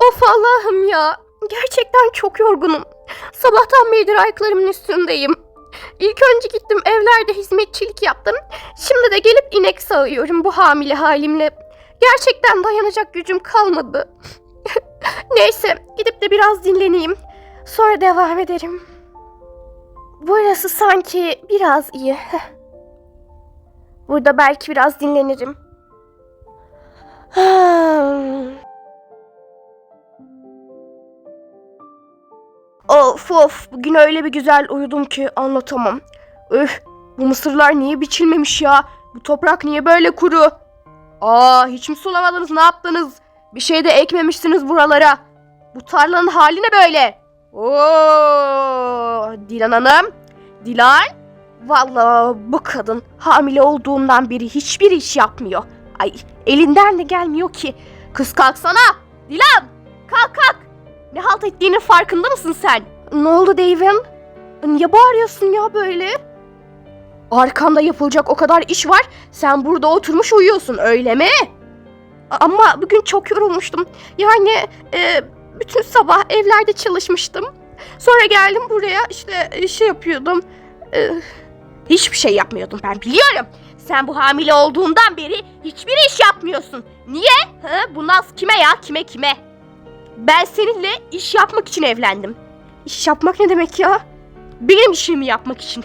Of Allah'ım ya. Gerçekten çok yorgunum. Sabahtan beridir ayaklarımın üstündeyim. İlk önce gittim evlerde hizmetçilik yaptım. Şimdi de gelip inek sağıyorum bu hamile halimle. Gerçekten dayanacak gücüm kalmadı. Neyse gidip de biraz dinleneyim. Sonra devam ederim. Burası sanki biraz iyi. Burada belki biraz dinlenirim. Of of bugün öyle bir güzel uyudum ki anlatamam. Üf bu mısırlar niye biçilmemiş ya? Bu toprak niye böyle kuru? Aa hiç mi sulamadınız ne yaptınız? Bir şey de ekmemişsiniz buralara. Bu tarlanın hali ne böyle? Oo, Dilan Hanım. Dilan. Vallahi bu kadın hamile olduğundan beri hiçbir iş yapmıyor. Ay elinden de gelmiyor ki. Kız kalksana. Dilan kalk kalk. Ne halt ettiğinin farkında mısın sen? Ne oldu Dave'im? Niye bağırıyorsun ya böyle? Arkanda yapılacak o kadar iş var. Sen burada oturmuş uyuyorsun öyle mi? Ama bugün çok yorulmuştum. Yani e, bütün sabah evlerde çalışmıştım. Sonra geldim buraya işte e, şey yapıyordum. E, hiçbir şey yapmıyordum ben biliyorum. Sen bu hamile olduğundan beri hiçbir iş yapmıyorsun. Niye? Ha, bu naz kime ya? Kime kime? Ben seninle iş yapmak için evlendim. İş yapmak ne demek ya? Benim işimi yapmak için.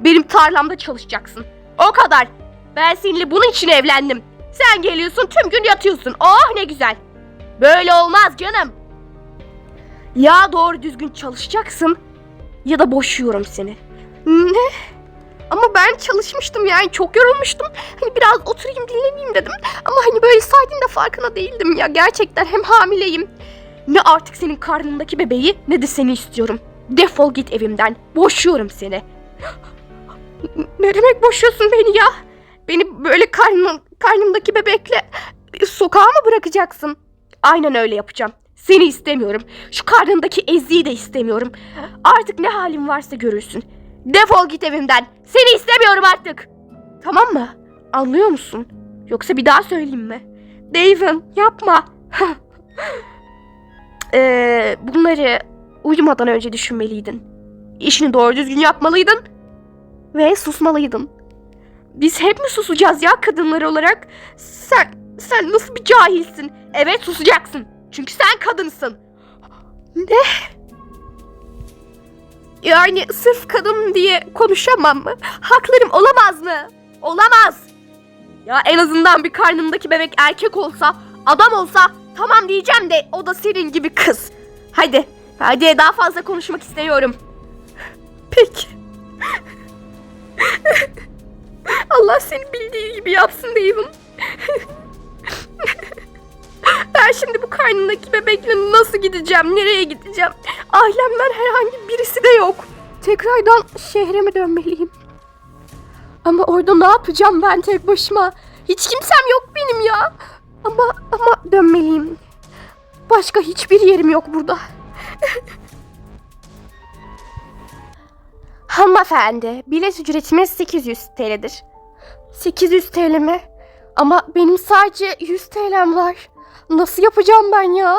Benim tarlamda çalışacaksın. O kadar. Ben seninle bunun için evlendim. Sen geliyorsun tüm gün yatıyorsun. Oh ne güzel. Böyle olmaz canım. Ya doğru düzgün çalışacaksın ya da boşuyorum seni. Ne? Ama ben çalışmıştım yani çok yorulmuştum. Hani biraz oturayım dinleneyim dedim. Ama hani böyle saydığın da farkına değildim ya. Gerçekten hem hamileyim. Ne artık senin karnındaki bebeği ne de seni istiyorum. Defol git evimden. Boşuyorum seni. Ne demek boşuyorsun beni ya? Beni böyle karnım, karnımdaki bebekle sokağa mı bırakacaksın? Aynen öyle yapacağım. Seni istemiyorum. Şu karnındaki eziği de istemiyorum. Artık ne halin varsa görürsün. Defol git evimden. Seni istemiyorum artık. Tamam mı? Anlıyor musun? Yoksa bir daha söyleyeyim mi? Dave'im yapma. Ee, bunları uyumadan önce düşünmeliydin. İşini doğru düzgün yapmalıydın. Ve susmalıydın. Biz hep mi susacağız ya kadınlar olarak? Sen, sen nasıl bir cahilsin? Evet susacaksın. Çünkü sen kadınsın. Ne? Yani sırf kadın diye konuşamam mı? Haklarım olamaz mı? Olamaz. Ya en azından bir karnımdaki bebek erkek olsa, adam olsa tamam diyeceğim de o da senin gibi kız. Hadi, hadi daha fazla konuşmak istemiyorum. Peki. Allah seni bildiği gibi yapsın Dave'im. ben şimdi bu karnındaki bebekle nasıl gideceğim, nereye gideceğim? Ailemden herhangi birisi de yok. Tekrardan şehrime dönmeliyim. Ama orada ne yapacağım ben tek başıma? Hiç kimsem yok benim ya. Ama ama dönmeliyim. Başka hiçbir yerim yok burada. Hanımefendi, bilet ücretimiz 800 TL'dir. 800 TL mi? Ama benim sadece 100 TL'm var. Nasıl yapacağım ben ya?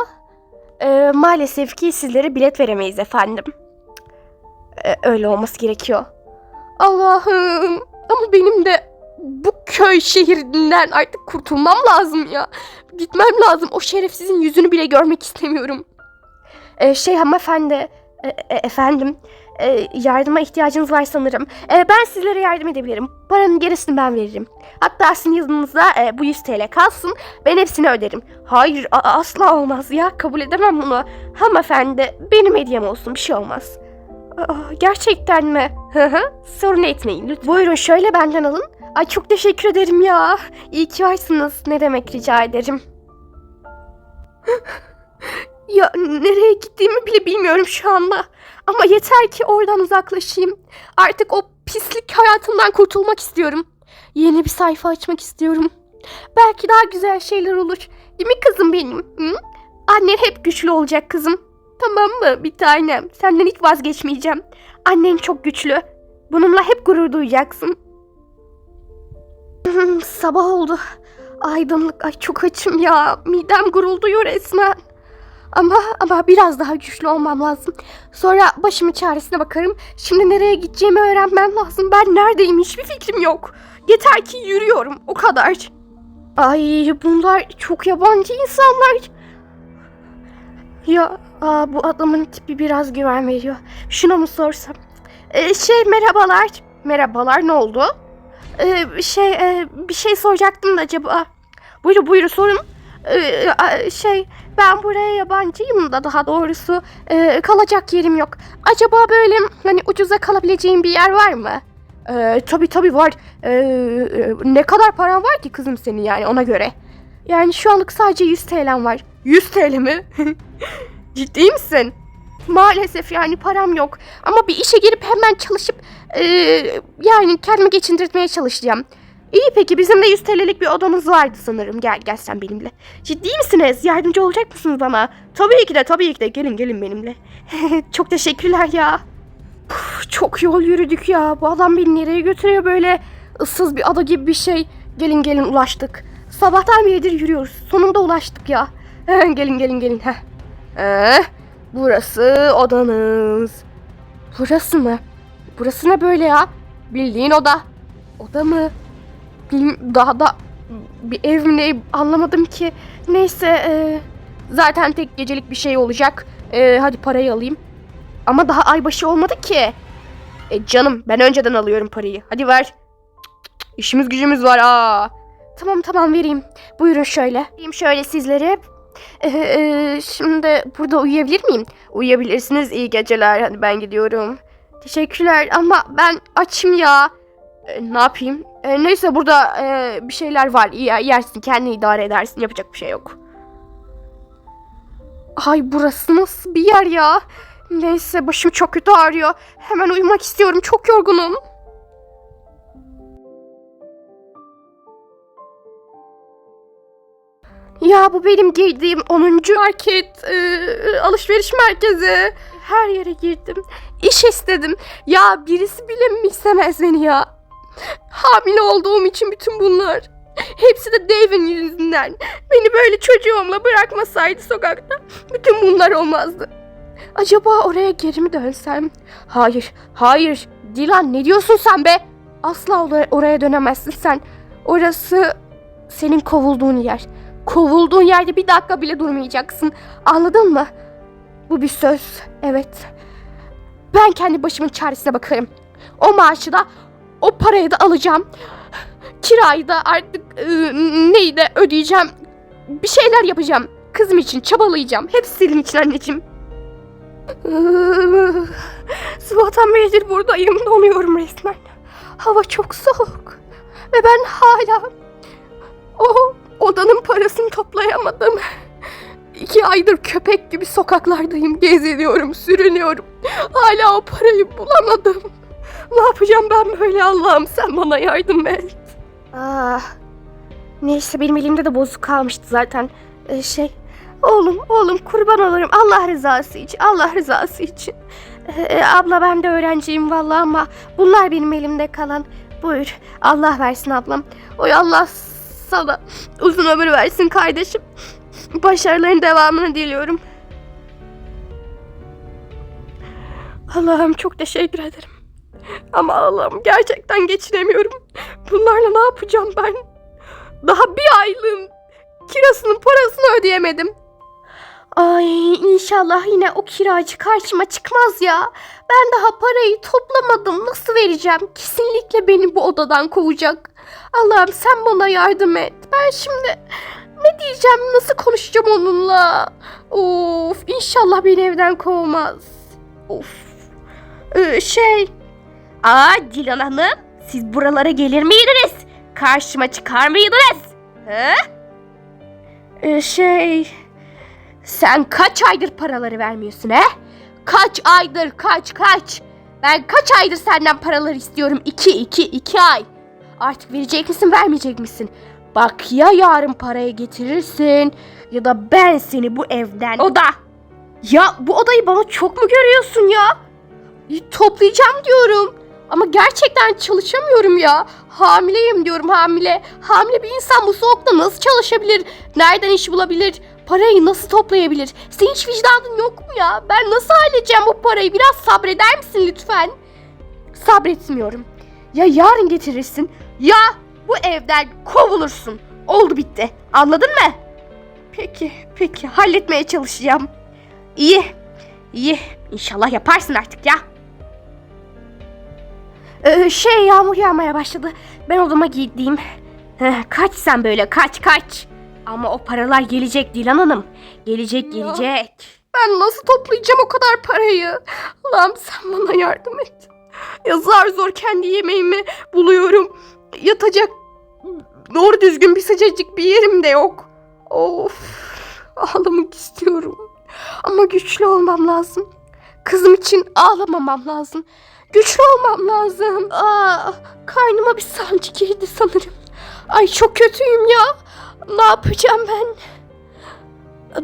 Ee, maalesef ki sizlere bilet veremeyiz efendim. Ee, öyle olması gerekiyor. Allah'ım. Ama benim de bu köy şehrinden artık kurtulmam lazım ya. Gitmem lazım. O şerefsizin yüzünü bile görmek istemiyorum. Ee, şey hanımefendi. e- e- efendim. e, yardıma ihtiyacınız var sanırım. E, ben sizlere yardım edebilirim. Paranın gerisini ben veririm. Hatta sizin yanınızda e, bu 100 TL kalsın. Ben hepsini öderim. Hayır asla olmaz ya. Kabul edemem bunu. Hanımefendi benim hediyem olsun bir şey olmaz. Aa, gerçekten mi? Sorun etmeyin lütfen. Buyurun şöyle benden alın. Ay çok teşekkür ederim ya. İyi ki varsınız. Ne demek rica ederim. ya nereye gittiğimi bile bilmiyorum şu anda. Ama yeter ki oradan uzaklaşayım. Artık o pislik hayatımdan kurtulmak istiyorum. Yeni bir sayfa açmak istiyorum. Belki daha güzel şeyler olur. Değil mi kızım benim? Hı? Annen hep güçlü olacak kızım. Tamam mı bir tanem? Senden hiç vazgeçmeyeceğim. Annen çok güçlü. Bununla hep gurur duyacaksın. Hmm, Sabah oldu. Aydınlık. Ay çok açım ya. Midem gurulduyor resmen. Ama ama biraz daha güçlü olmam lazım. Sonra başımın çaresine bakarım. Şimdi nereye gideceğimi öğrenmem lazım. Ben neredeyim hiçbir fikrim yok. Yeter ki yürüyorum o kadar. Ay bunlar çok yabancı insanlar. Ya aa, bu adamın tipi biraz güven veriyor. Şuna mı sorsam? Ee, şey merhabalar. Merhabalar ne oldu? Ee, şey e, bir şey soracaktım da acaba. Buyurun buyurun sorun. Ee, şey ben buraya yabancıyım da daha doğrusu e, kalacak yerim yok. Acaba böyle hani ucuza kalabileceğim bir yer var mı? Ee, tabii tabii var. Ee, ne kadar paran var ki kızım senin yani ona göre? Yani şu anlık sadece 100 TL'm var. 100 TL mi? Ciddi misin? Maalesef yani param yok. Ama bir işe girip hemen çalışıp e, yani kendimi geçindirmeye çalışacağım. İyi peki bizim de 100 TL'lik bir odamız vardı sanırım. Gel gel sen benimle. Ciddi misiniz? Yardımcı olacak mısınız bana? Tabii ki de tabii ki de gelin gelin benimle. Çok teşekkürler ya. Uf, çok yol yürüdük ya. Bu adam beni nereye götürüyor böyle? ıssız bir ada gibi bir şey. Gelin gelin ulaştık. Sabahtan beridir yürüyoruz. Sonunda ulaştık ya. gelin gelin gelin. Heh. Ee, burası odanız. Burası mı? Burası ne böyle ya? Bildiğin oda. Oda mı? Bilm daha da bir ev mi ne anlamadım ki. Neyse e, zaten tek gecelik bir şey olacak. E, hadi parayı alayım. Ama daha aybaşı olmadı ki. E, canım ben önceden alıyorum parayı. Hadi ver. İşimiz gücümüz var aa. Tamam tamam vereyim. Buyurun şöyle. Vereyim şöyle sizlere. E, e, şimdi burada uyuyabilir miyim? Uyuyabilirsiniz. İyi geceler. Hadi ben gidiyorum. Teşekkürler ama ben açım ya. E, ne yapayım? E, neyse burada e, bir şeyler var. İyi yersin kendini idare edersin. Yapacak bir şey yok. Ay burası nasıl bir yer ya? Neyse başım çok kötü ağrıyor. Hemen uyumak istiyorum. Çok yorgunum. Ya bu benim girdiğim 10. market, e, alışveriş merkezi. Her yere girdim. İş istedim. Ya birisi bile mi istemez beni ya? Hamile olduğum için bütün bunlar. Hepsi de Dave'in yüzünden. Beni böyle çocuğumla bırakmasaydı sokakta bütün bunlar olmazdı. Acaba oraya geri mi dönsem? Hayır, hayır. Dilan ne diyorsun sen be? Asla or- oraya dönemezsin sen. Orası senin kovulduğun yer. Kovulduğun yerde bir dakika bile durmayacaksın. Anladın mı? Bu bir söz. Evet. Ben kendi başımın çaresine bakarım. O maaşı da o parayı da alacağım. Kirayı da artık e, neyi de ödeyeceğim. Bir şeyler yapacağım. Kızım için çabalayacağım. Hepsi senin için anneciğim. Sabahtan beridir buradayım. Donuyorum resmen. Hava çok soğuk. Ve ben hala o odanın parasını toplayamadım. İki aydır köpek gibi sokaklardayım. Geziniyorum, sürünüyorum. Hala o parayı bulamadım. Ne yapacağım ben böyle Allah'ım sen bana yardım et. Ah. Neyse benim elimde de bozuk kalmıştı zaten. Ee, şey oğlum oğlum kurban olurum Allah rızası için Allah rızası için. Ee, abla ben de öğrenciyim vallahi ama bunlar benim elimde kalan. Buyur Allah versin ablam. Oy Allah sana uzun ömür versin kardeşim. Başarıların devamını diliyorum. Allah'ım çok teşekkür ederim. Ama Allah'ım gerçekten geçinemiyorum. Bunlarla ne yapacağım ben? Daha bir aylığın kirasının parasını ödeyemedim. Ay inşallah yine o kiracı karşıma çıkmaz ya. Ben daha parayı toplamadım. Nasıl vereceğim? Kesinlikle beni bu odadan kovacak. Allah'ım sen bana yardım et. Ben şimdi ne diyeceğim? Nasıl konuşacağım onunla? Of inşallah beni evden kovmaz. Of. Ee, şey. Aa Dilan Hanım. Siz buralara gelir miydiniz? Karşıma çıkar mıydınız? He? Ee, şey. Sen kaç aydır paraları vermiyorsun he? Kaç aydır kaç kaç? Ben kaç aydır senden paraları istiyorum? İki iki iki ay. Artık verecek misin vermeyecek misin? Bak ya yarın parayı getirirsin ya da ben seni bu evden... Oda! Ya bu odayı bana çok mu görüyorsun ya? Toplayacağım diyorum. Ama gerçekten çalışamıyorum ya. Hamileyim diyorum hamile. Hamile bir insan bu soğukta nasıl çalışabilir? Nereden iş bulabilir? parayı nasıl toplayabilir? Senin hiç vicdanın yok mu ya? Ben nasıl halledeceğim bu parayı? Biraz sabreder misin lütfen? Sabretmiyorum. Ya yarın getirirsin ya bu evden kovulursun. Oldu bitti. Anladın mı? Peki, peki. Halletmeye çalışacağım. İyi, iyi. İnşallah yaparsın artık ya. Ee, şey yağmur yağmaya başladı. Ben odama gideyim. Heh, kaç sen böyle kaç kaç. Ama o paralar gelecek Dilan Hanım. Gelecek gelecek. Ben nasıl toplayacağım o kadar parayı? Allah'ım sen bana yardım et. Ya zar zor kendi yemeğimi buluyorum. Yatacak doğru düzgün bir sıcacık bir yerim de yok. Of ağlamak istiyorum. Ama güçlü olmam lazım. Kızım için ağlamamam lazım. Güçlü olmam lazım. Aa, karnıma bir sancı girdi sanırım. Ay çok kötüyüm ya. Ne yapacağım ben?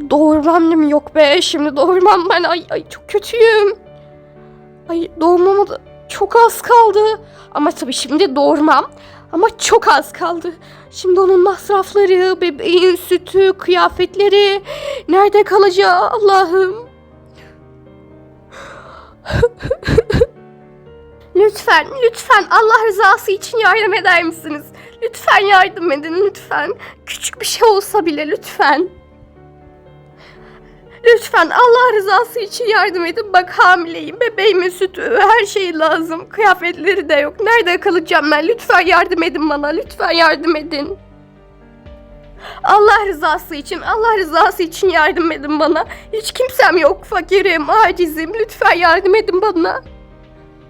Doğurmam mi? Yok be şimdi doğurmam ben. Ay, ay çok kötüyüm. Ay doğurmama da çok az kaldı. Ama tabii şimdi doğurmam. Ama çok az kaldı. Şimdi onun masrafları, bebeğin sütü, kıyafetleri nerede kalacağı Allah'ım. lütfen, lütfen Allah rızası için yardım eder misiniz? Lütfen yardım edin, lütfen. Küçük bir şey olsa bile lütfen. Lütfen Allah rızası için yardım edin. Bak hamileyim. Bebeğimin sütü, her şey lazım. Kıyafetleri de yok. Nerede kalacağım ben? Lütfen yardım edin bana. Lütfen yardım edin. Allah rızası için, Allah rızası için yardım edin bana. Hiç kimsem yok. Fakirim, acizim. Lütfen yardım edin bana.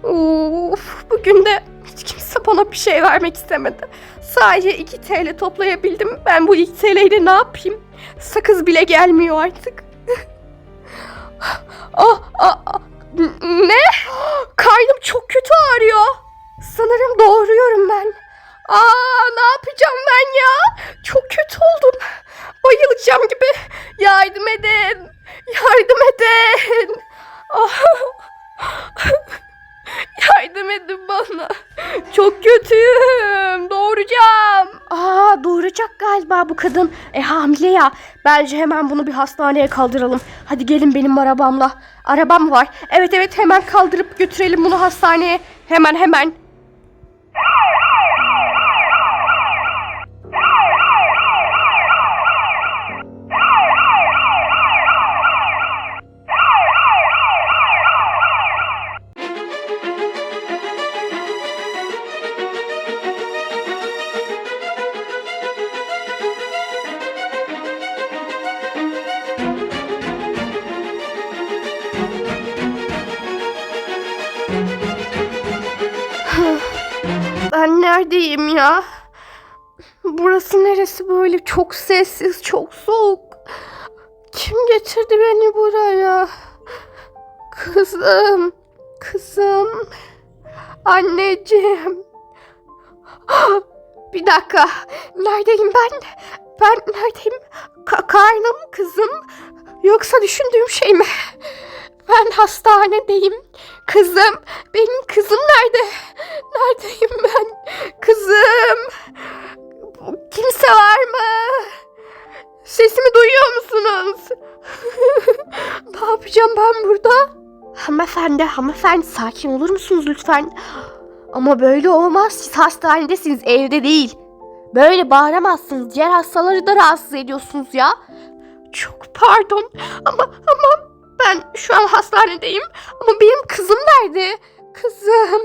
Of, bugün de hiç kimse bana bir şey vermek istemedi. Sadece 2 TL toplayabildim. Ben bu 2 TL ile ne yapayım? Sakız bile gelmiyor artık. Ah, ah, ah, ne? Karnım çok kötü ağrıyor. Sanırım doğuruyorum ben. Aa, ne yapacağım ben ya? Çok kötü oldum. Bayılacağım gibi. Yardım edin. Yardım edin. Ah. Yardım edin bana. Çok kötüyüm. Doğuracağım. Aa doğuracak galiba bu kadın. E hamile ya. Bence hemen bunu bir hastaneye kaldıralım. Hadi gelin benim arabamla. Arabam var. Evet evet hemen kaldırıp götürelim bunu hastaneye. Hemen hemen. Ben neredeyim ya? Burası neresi böyle? Çok sessiz, çok soğuk. Kim getirdi beni buraya? Kızım, kızım, anneciğim. Bir dakika, neredeyim ben? Ben neredeyim? Ka- karnım, kızım. Yoksa düşündüğüm şey mi? Ben hastanedeyim. Kızım, benim kızım nerede? Neredeyim ben? Kızım. Kimse var mı? Sesimi duyuyor musunuz? ne yapacağım ben burada? Hanımefendi, hanımefendi sakin olur musunuz lütfen? Ama böyle olmaz. Siz hastanedesiniz, evde değil. Böyle bağıramazsınız. Diğer hastaları da rahatsız ediyorsunuz ya. Çok pardon ama ama ben şu an hastanedeyim. Ama benim kızım nerede? Kızım.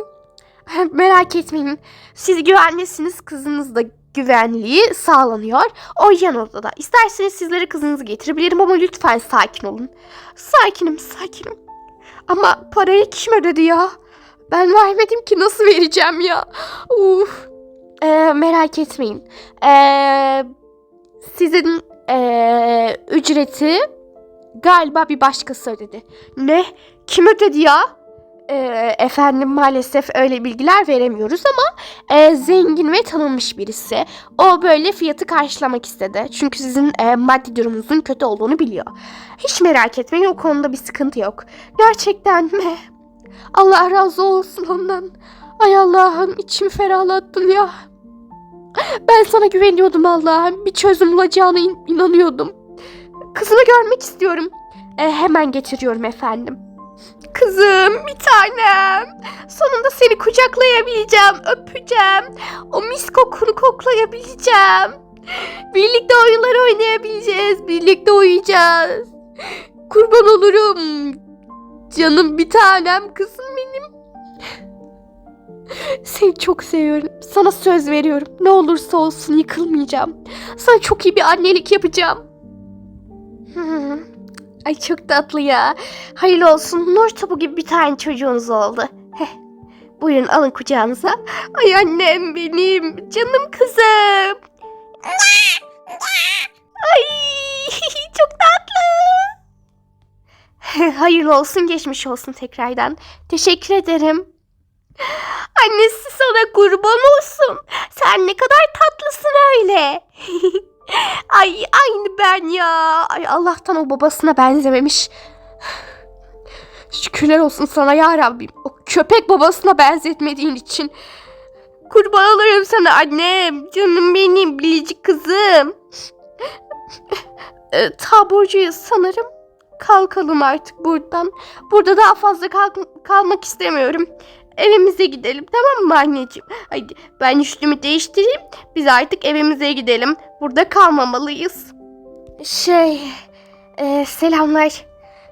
Merak etmeyin. Siz güvenlisiniz. Kızınız da güvenliği sağlanıyor. O yan odada. İsterseniz sizlere kızınızı getirebilirim ama lütfen sakin olun. Sakinim, sakinim. Ama parayı kim ödedi ya? Ben vermedim ki nasıl vereceğim ya? Uf. Ee, merak etmeyin. Ee, sizin ee, ücreti galiba bir başkası ödedi. Ne? Kim ödedi ya? Ee, efendim maalesef öyle bilgiler veremiyoruz ama e, zengin ve tanınmış birisi. O böyle fiyatı karşılamak istedi. Çünkü sizin e, maddi durumunuzun kötü olduğunu biliyor. Hiç merak etmeyin o konuda bir sıkıntı yok. Gerçekten mi? Allah razı olsun ondan. Ay Allah'ım içimi ferahlattın ya. Ben sana güveniyordum Allah'ım. Bir çözüm bulacağına in- inanıyordum. Kızımı görmek istiyorum. E, hemen getiriyorum efendim. Kızım bir tanem. Sonunda seni kucaklayabileceğim, öpeceğim. O mis kokunu koklayabileceğim. Birlikte oyunlar oynayabileceğiz, birlikte uyuyacağız. Kurban olurum. Canım bir tanem kızım benim. Seni çok seviyorum. Sana söz veriyorum. Ne olursa olsun yıkılmayacağım. Sana çok iyi bir annelik yapacağım. Ay çok tatlı ya. Hayırlı olsun. Nur topu gibi bir tane çocuğunuz oldu. Heh. Buyurun alın kucağınıza. Ay annem benim. Canım kızım. Ay çok tatlı. Hayırlı olsun geçmiş olsun tekrardan. Teşekkür ederim. Annesi sana kurban olsun. Sen ne kadar tatlısın öyle. Ay aynı ben ya. Ay Allah'tan o babasına benzememiş. Şükürler olsun sana ya Rabbim. O köpek babasına benzetmediğin için. Kurban olurum sana annem. Canım benim biricik kızım. e, taburcuyuz sanırım. Kalkalım artık buradan. Burada daha fazla kalk- kalmak istemiyorum. Evimize gidelim tamam mı anneciğim? Hadi ben üstümü değiştireyim. Biz artık evimize gidelim. Burada kalmamalıyız. Şey, e, selamlar.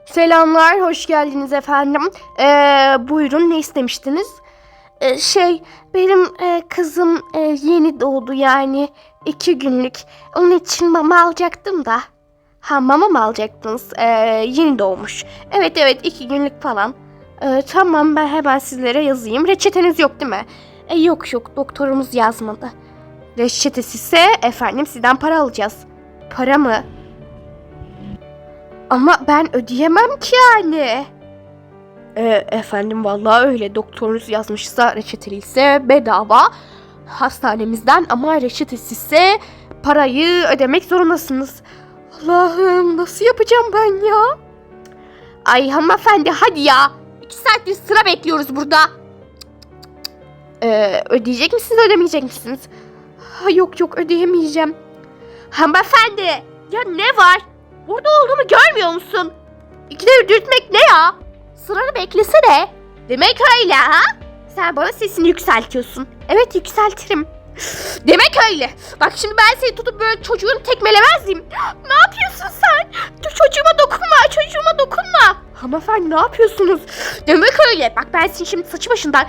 Selamlar, hoş geldiniz efendim. E, buyurun ne istemiştiniz? E, şey, benim e, kızım e, yeni doğdu yani iki günlük. Onun için mama alacaktım da. Ha mama mı alacaktınız? E, yeni doğmuş. Evet evet iki günlük falan. E, tamam ben hemen sizlere yazayım. Reçeteniz yok değil mi? E, yok yok doktorumuz yazmadı. Reçetesi ise efendim sizden para alacağız. Para mı? Ama ben ödeyemem ki yani. E, efendim vallahi öyle doktorunuz yazmışsa reçeteliyse bedava hastanemizden ama reçetesizse parayı ödemek zorundasınız. Allah'ım nasıl yapacağım ben ya? Ay hanımefendi hadi ya. İki saattir sıra bekliyoruz burada. Ee, ödeyecek misiniz ödemeyecek misiniz? Ha, yok yok ödeyemeyeceğim. Hanımefendi ya ne var? Burada olduğumu görmüyor musun? İkide dürtmek ne ya? Sıranı beklesene. Demek öyle ha? Sen bana sesini yükseltiyorsun. Evet yükseltirim. Demek öyle. Bak şimdi ben seni tutup böyle çocuğunu tekmelemez miyim? Ne yapıyorsun sen? Çocuğuma dokunma, çocuğuma dokunma. Hanımefendi ne yapıyorsunuz? Demek öyle. Bak ben seni şimdi saçı başından...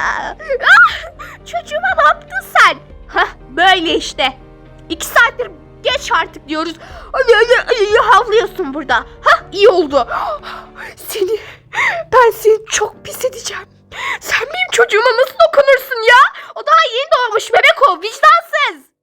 Ah, çocuğuma ne yaptın sen? Hah böyle işte. İki saattir geç artık diyoruz. Ay, ay, havlıyorsun burada. Hah iyi oldu. Seni, ben seni çok pis edeceğim. Sen benim çocuğuma nasıl dokunursun ya? O daha yeni doğmuş bebek o vicdansız.